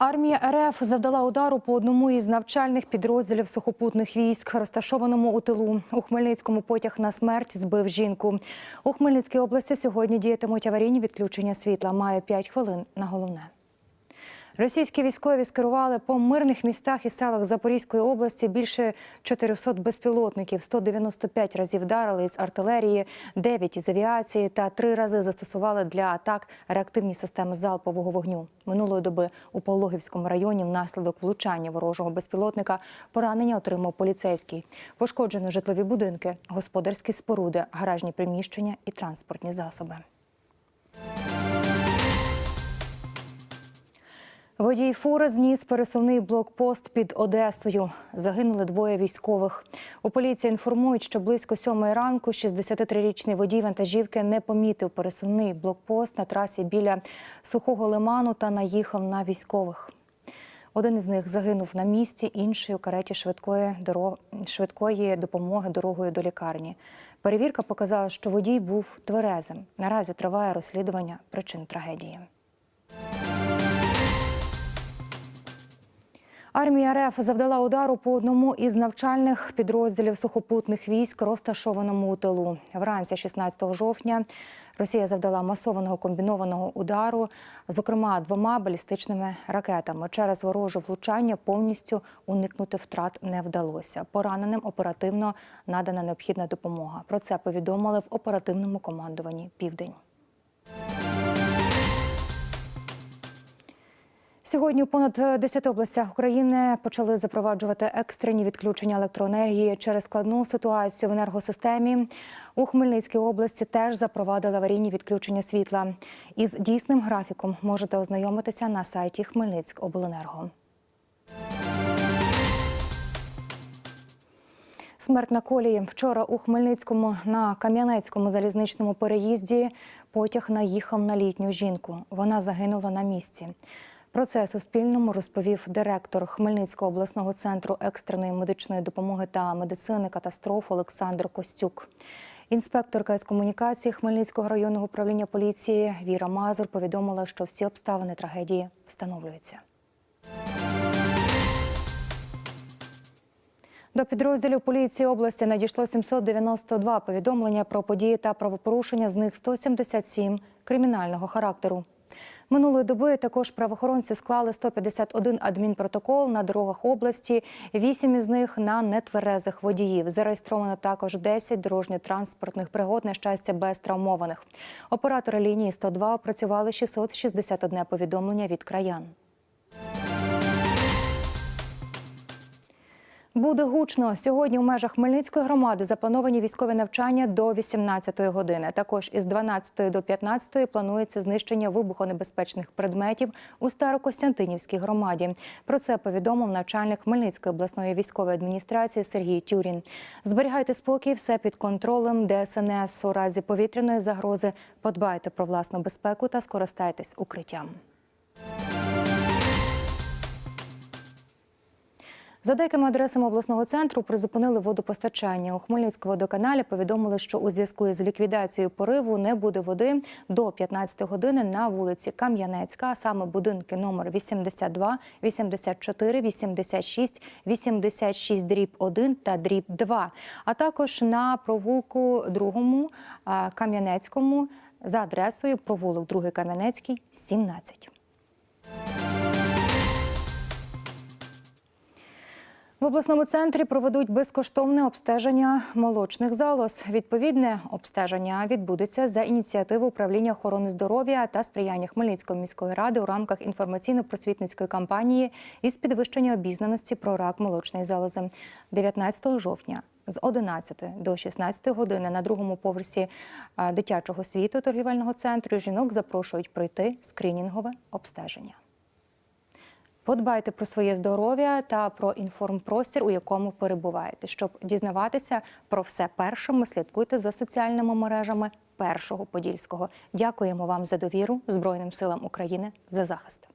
Армія РФ завдала удару по одному із навчальних підрозділів сухопутних військ, розташованому у тилу. У Хмельницькому потяг на смерть збив жінку. У Хмельницькій області сьогодні діятимуть аварійні відключення світла. Має 5 хвилин на головне. Російські військові скерували по мирних містах і селах Запорізької області більше 400 безпілотників, 195 разів вдарили із артилерії, 9 із авіації та три рази застосували для атак реактивні системи залпового вогню. Минулої доби у Пологівському районі внаслідок влучання ворожого безпілотника поранення отримав поліцейський. Пошкоджено житлові будинки, господарські споруди, гаражні приміщення і транспортні засоби. Водій фури зніс пересувний блокпост під Одесою. Загинули двоє військових. У поліції інформують, що близько сьомої ранку 63-річний водій вантажівки не помітив пересувний блокпост на трасі біля сухого лиману та наїхав на військових. Один із них загинув на місці, інший у кареті швидкої дорог... швидкої допомоги дорогою до лікарні. Перевірка показала, що водій був тверезим. Наразі триває розслідування причин трагедії. Армія РФ завдала удару по одному із навчальних підрозділів сухопутних військ, розташованому у тилу. Вранці 16 жовтня Росія завдала масованого комбінованого удару, зокрема двома балістичними ракетами. Через вороже влучання повністю уникнути втрат не вдалося. Пораненим оперативно надана необхідна допомога. Про це повідомили в оперативному командуванні Південь. Сьогодні у понад 10 областях України почали запроваджувати екстрені відключення електроенергії через складну ситуацію в енергосистемі. У Хмельницькій області теж запровадили аварійні відключення світла. Із дійсним графіком можете ознайомитися на сайті Хмельницькобленерго. Смерть на колії. Вчора у Хмельницькому на Кам'янецькому залізничному переїзді потяг наїхав на літню жінку. Вона загинула на місці. Про це Суспільному розповів директор Хмельницького обласного центру екстреної медичної допомоги та медицини катастроф Олександр Костюк. Інспекторка з комунікації Хмельницького районного управління поліції Віра Мазур повідомила, що всі обставини трагедії встановлюються. До підрозділів поліції області надійшло 792 повідомлення про події та правопорушення, з них 177 кримінального характеру. Минулої доби також правоохоронці склали 151 адмінпротокол на дорогах області, 8 із них на нетверезих водіїв. Зареєстровано також 10 дорожньо-транспортних пригод, на щастя, без травмованих. Оператори лінії 102 опрацювали 661 повідомлення від краян. Буде гучно. Сьогодні у межах Хмельницької громади заплановані військові навчання до 18-ї години. Також із 12 до 15-ї планується знищення вибухонебезпечних предметів у Старокостянтинівській громаді. Про це повідомив начальник Хмельницької обласної військової адміністрації Сергій Тюрін. Зберігайте спокій, все під контролем ДСНС. У разі повітряної загрози подбайте про власну безпеку та скористайтесь укриттям. За деякими адресами обласного центру призупинили водопостачання. У Хмельницькому водоканалі повідомили, що у зв'язку із ліквідацією пориву не буде води до 15 години на вулиці Кам'янецька, а саме будинки номер 82, 84, 86, 86 дріб 1 та дріб 2, а також на провулку другому Кам'янецькому за адресою провулок 2 Кам'янецький, 17. В обласному центрі проведуть безкоштовне обстеження молочних залоз. Відповідне обстеження відбудеться за ініціативи управління охорони здоров'я та сприяння Хмельницької міської ради у рамках інформаційно-просвітницької кампанії із підвищення обізнаності про рак молочної залози 19 жовтня. З 11 до 16 години на другому поверсі дитячого світу торгівельного центру жінок запрошують пройти скринінгове обстеження. Подбайте про своє здоров'я та про інформпростір, у якому перебуваєте. Щоб дізнаватися про все першими, слідкуйте за соціальними мережами першого подільського. Дякуємо вам за довіру Збройним силам України за захист.